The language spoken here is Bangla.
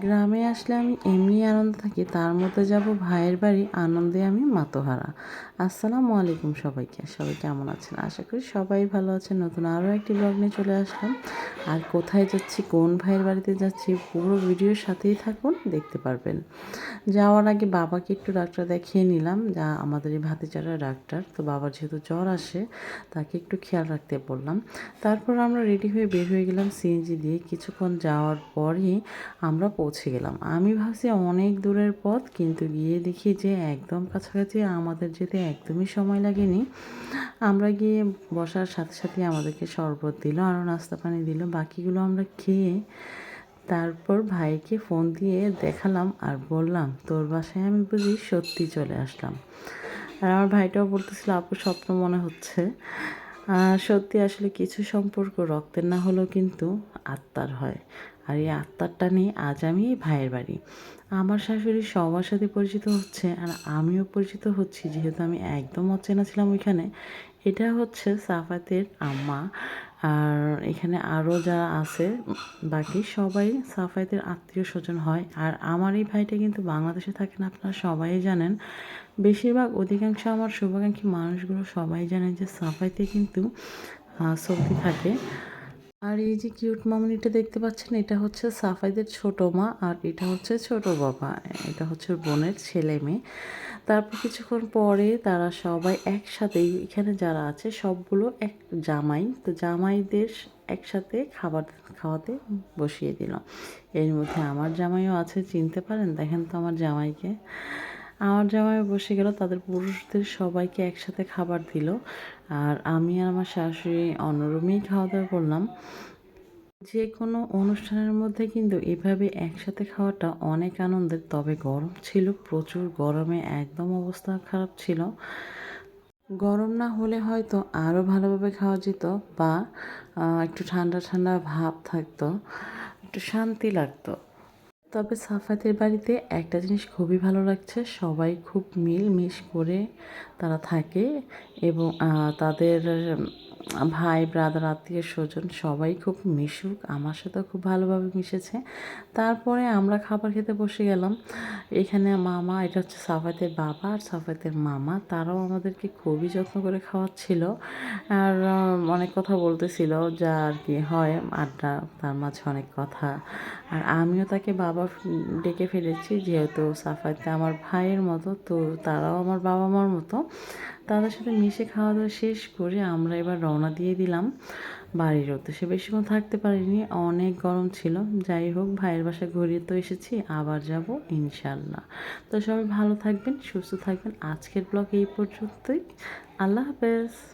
গ্রামে আসলে আমি এমনি আনন্দ থাকি, তার মধ্যে যাব ভাইয়ের বাড়ি, আনন্দে আমি মাতোহারা। আসসালামু আলাইকুম সবাইকে, সবাই কেমন আছেন? আশা করি সবাই ভালো আছেন। নতুন আরও একটি ব্লগ নিয়ে চলে আসলাম। আর কোথায় যাচ্ছি, কোন ভাইয়ের বাড়িতে যাচ্ছি, পুরো ভিডিওর সাথেই থাকুন, দেখতে পারবেন। যাওয়ার আগে বাবাকে একটু ডাক্তার দেখিয়ে নিলাম। যা আমাদের এই ভাতিচারা ডাক্তার, তো বাবার যেহেতু জ্বর আসে, তাকে একটু খেয়াল রাখতে বললাম। তারপর আমরা রেডি হয়ে বের হয়ে গেলাম সিএনজি দিয়ে। কিছুক্ষণ যাওয়ার পরই আমরা পৌঁছে গেলাম। আমি ভাবছি অনেক দূরের পথ, কিন্তু গিয়ে দেখি যে একদম কাছাকাছি আমাদের যেতে একদমই সময় লাগেনি। আমরা গিয়ে বসার সাথে সাথে আমাদেরকে শরবত দিল আরও নাস্তা পানি দিল, বাকিগুলো আমরা খেয়ে তারপর ভাইকে ফোন দিয়ে দেখালাম আর বললাম, তোর বাসায় আমি বুঝি সত্যি চলে আসলাম। আর আমার ভাইটাও বলতেছিল, আপু, স্বপ্ন মনে হচ্ছে। সত্যি আসলে কিছু সম্পর্ক রক্তের না হলেও কিন্তু আত্মার হয়। আর এই আত্মারটা নিয়ে আজ আমি এই ভাইয়ের বাড়ি। আমার শাশুড়ি সবার সাথে পরিচিত হচ্ছে আর আমিও পরিচিত হচ্ছি, যেহেতু আমি একদম অচেনা ছিলাম ওইখানে। এটা হচ্ছে সাফাতের আম্মা। আর এখানে আরও যারা আছে, বাকি সবাই সাফায়েতের আত্মীয় স্বজন হয়। আর আমার এই ভাইটা কিন্তু বাংলাদেশে থাকেন আপনারা সবাই জানেন। বেশিরভাগ অধিকাংশ আমার শুভাকাঙ্ক্ষী মানুষগুলো সবাই জানে যে সাফাইতে কিন্তু সৌদি থাকে। আর এই যে কিউট মামনিটা দেখতে পাচ্ছেন, এটা হচ্ছে সাফাইদের ছোট মা আর এটা হচ্ছে ছোট বাবা। এটা হচ্ছে বোনের ছেলে মেয়ে। তারপর কিছুক্ষণ পরে তারা সবাই একসাথেই এখানে যারা আছে সবগুলো এক জামাই। তো জামাইদের একসাথে খাবার খাওয়াতে বসিয়ে দিল। এর মধ্যে আমার জামাইও আছে, চিনতে পারেন? দেখেন তো আমার জামাইকে। আমার জামাই বসে গেল, তাদের পুরুষদের সবাইকে একসাথে খাবার দিল। আর আমি আর আমার শাশুড়ি অন্যরমেই খাওয়া দাওয়া করলাম। যে কোনো অনুষ্ঠানের মধ্যে কিন্তু এভাবে একসাথে খাওয়াটা অনেক আনন্দের, তবে গরম ছিল, প্রচুর গরমে একদম অবস্থা খারাপ ছিল। গরম না হলে হয়তো আরও ভালোভাবে খাওয়া যেত বা একটু ঠান্ডা ঠান্ডা ভাব থাকতো, একটু শান্তি লাগতো। তবে সাফাতের বাড়িতে একটা জিনিস খুবই ভালো লাগছে, সবাই খুব মিল মিশ করে তারা থাকে এবং তাদের ভাই ব্রাদার আত্মীয় স্বজন সবাই খুব মিশুক, আমার সাথে খুব ভালোভাবে মিশেছে। তারপরে আমরা খাবার খেতে বসে গেলাম। এখানে মামা, এটা হচ্ছে সাফাতের বাবা আর সাফাতের মামা, তারাও আমাদেরকে খুবই যত্ন করে খাওয়াচ্ছিল। আর অনেক কথা বলতেছিল যা আর কি হয়, আড্ডা, তার মাঝে অনেক কথা। আর আমিও তাকে বাবা ডেকে ফেলেছি যেহেতু সাফাতে আমার ভাইয়ের মতো, তো তারাও আমার বাবা মার মতো। তাদের সাথে মিশে খাওয়া দাওয়া শেষ করে আমরা এবার রওনা দিয়ে দিলাম বাড়ির উদ্দেশ্যে। বেশিক্ষণ থাকতে পারিনি, অনেক গরম ছিল। যাই হোক, ভাইয়ের বাসায় ঘুরিয়ে তো এসেছি, আবার যাব ইনশাল্লাহ তো সবাই ভালো থাকবেন, সুস্থ থাকবেন। আজকের ব্লগ এই পর্যন্তই। আল্লাহ হাফেজ।